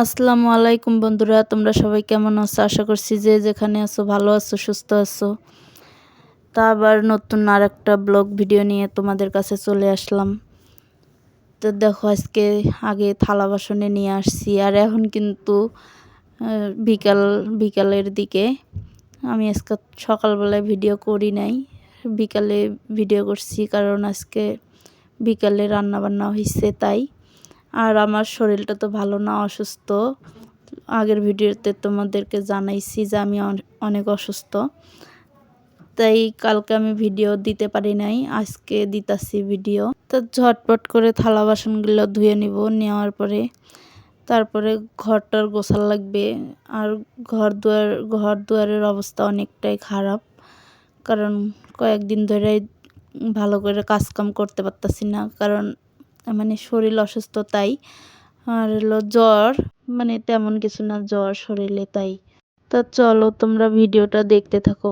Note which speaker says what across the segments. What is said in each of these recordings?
Speaker 1: আসসালামু আলাইকুম বন্ধুরা, তোমরা সবাই কেমন আছো? আশা করছি যে যেখানে আছো ভালো আছো, সুস্থ আছো। তা আবার নতুন আর একটা ব্লগ ভিডিও নিয়ে তোমাদের কাছে চলে আসলাম। তো দেখো, আজকে আগে থালা বাসনে নিয়ে আসছি, আর এখন কিন্তু বিকাল, বিকালের দিকে আমি আজকে সকালবেলায় ভিডিও করি নাই। বিকালে ভিডিও করছি, কারণ আজকে বিকালে রান্না বান্না হয়েছে তাই। আর আমার শরীরটা তো ভালো না, অসুস্থ। আগের ভিডিওতে তোমাদেরকে জানাইছি যে আমি অনেক অসুস্থ। তাই কালকে আমি ভিডিও দিতে পারি নাই, আজকে দিতাছি ভিডিও। তো ঝটপট করে থালা বাসনগুলো ধুয়ে নিব, নেওয়ার পরে তারপরে ঘরটার গোছাল লাগবে। আর ঘর দুয়ার, ঘর দুয়ারের অবস্থা অনেকটাই খারাপ, কারণ কয়েকদিন ধরে ভালো করে কাজকাম করতে পারতাছি না। কারণ মানে শরীর অসুস্থতাই। আর হলো জ্বর মানে তেমন কিছু না, জ্বর শরীরে তাই। তা চলো তোমরা ভিডিওটা দেখতে থাকো।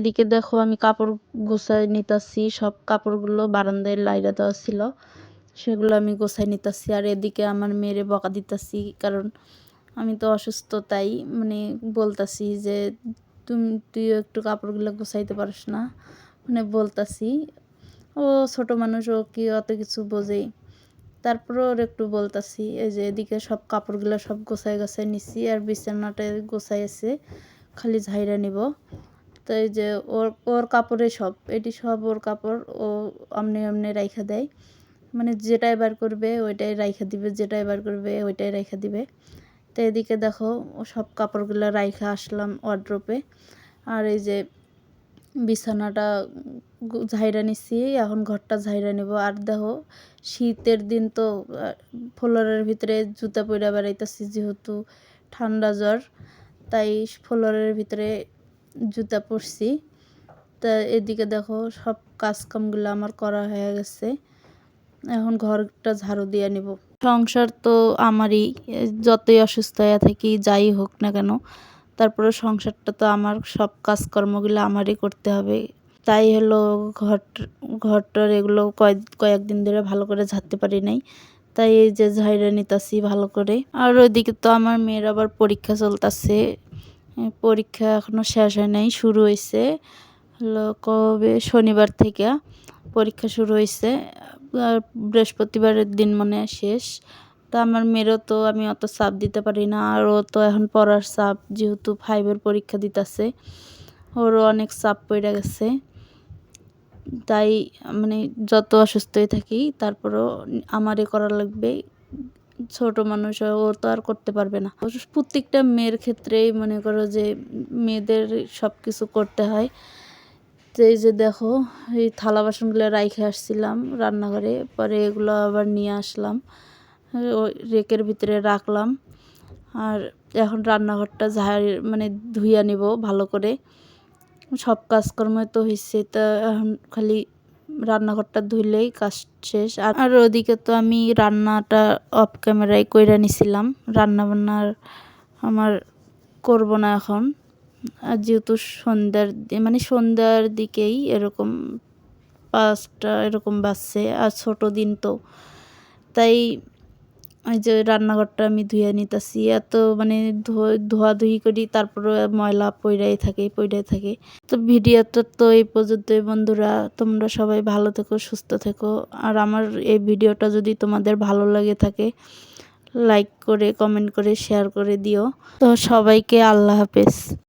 Speaker 1: এদিকে দেখো আমি কাপড় গোছায় নিতাছি, সব কাপড়গুলো বারান্দায় লাইরা দেওয়া ছিল, সেগুলো আমি গোছায় নিতাছি। আর এদিকে আমার মেয়েরে বকা দিতাছি, কারণ আমি তো অসুস্থ, তাই মানে বলতাছি যে, তুমি, তুইও একটু কাপড়গুলো গোছাইতে পারিস না? মানে বলতাছি। ও ছোট মানুষ, ও কি অত কিছু বোঝে? তারপরে ওর একটু বলতাছি, এই যে এদিকে সব কাপড়গুলো সব গোছায় গোছায় নিছি, আর বিছানাটা গোছাই আছে খালি ঝাইরা নিব। তো এই যে ওর ওর কাপড়ে সব, এটি সব ওর কাপড় ও অমনে অমনে রাইখা দেয়। মানে যেটাই বার করবে ওইটাই রাইখা দিবে, যেটাই বার করবে ওইটাই রাইখা দিবে। তো এদিকে দেখো, ও সব কাপড়গুলো রাইখা আসলাম ওয়ার্ড্রোপে আর এই যে বিছানাটা ঝাইরা নিচ্ছি এখন ঘরটা ঝাইরা নিব। আর দেখো, শীতের দিন তো ফ্লোরের ভিতরে জুতা পরে বেড়াইতেছি যেহেতু ঠান্ডা জ্বর, তাই ফ্লোরের ভিতরে জুতা পরছি। তা এদিকে দেখো সব কাজকামগুলো আমার করা হয়ে গেছে। এখন ঘরটা ঝাড়ু দিয়ে নিব। সংসার তো আমারই, যতই অসুস্থ হয়ে থাকি, যাই হোক না কেন, তারপরে সংসারটা তো আমার সব কাজকর্মগুলো আমারই করতে হবে। তাই হলো ঘর, ঘরটার এগুলো কয়েক কয়েকদিন ধরে ভালো করে ঝাড়তে পারি নাই। তাই এই যে ঝাইরা নিতাছি ভালো করে। আর ওইদিকে তো আমার মেয়ের আবার পরীক্ষা চলতেছে। পরীক্ষা এখনও শেষ হয় নাই, শুরু হয়েছে হলো কবে? শনিবার থেকে পরীক্ষা শুরু হয়েছে বৃহস্পতিবারের দিন মনে শেষ। তো আমার মেয়েরও তো আমি অত চাপ দিতে পারি না, আর ও তো এখন পড়ার চাপ, যেহেতু ফাইভের পরীক্ষা দিতেছে। ওরও অনেক চাপ পড়ে গেছে। তাই মানে যত অসুস্থই থাকি, তারপরও আমারই করা লাগবে। ছোট মানুষ ও তো আর করতে পারবে না। প্রত্যেকটা মেয়ের ক্ষেত্রেই মনে করো যে মেয়েদের সব কিছু করতে হয়। তো এই যে দেখো, এই থালা বাসনগুলো রাইখে আসছিলাম রান্নাঘরে, পরে এগুলো আবার নিয়ে আসলাম রেকের ভিতরে রাখলাম। আর এখন রান্নাঘরটা ঝাড় মানে ধুইয়া নিব ভালো করে। সব কাজকর্ম তো হয়েছে তা এখন খালি রান্নাঘরটা ধুইলেই কাজ শেষ। আর ওদিকে তো আমি রান্নাটা অফ ক্যামেরায় কইরা নিছিলাম। রান্না বান্নার আমার করব না এখন। আর যেহেতু সন্ধ্যার মানে সন্ধ্যার দিকেই এরকম পাঁচটা এরকম বাজছে, আর ছোট দিন তো। তাই ওই যে রান্নাঘরটা আমি ধুয়ে নিতেছি, এত মানে ধোয়াধুয়ি করি তারপরে ময়লা পইরাই থাকে পইরাই থাকে। তো ভিডিওটা তো এই পর্যন্তই বন্ধুরা, তোমরা সবাই ভালো থেকো, সুস্থ থেকো। আর আমার এই ভিডিওটা যদি তোমাদের ভালো লাগে থাকে লাইক করে কমেন্ট করে শেয়ার করে দিও। তো সবাইকে আল্লাহ হাফেজ।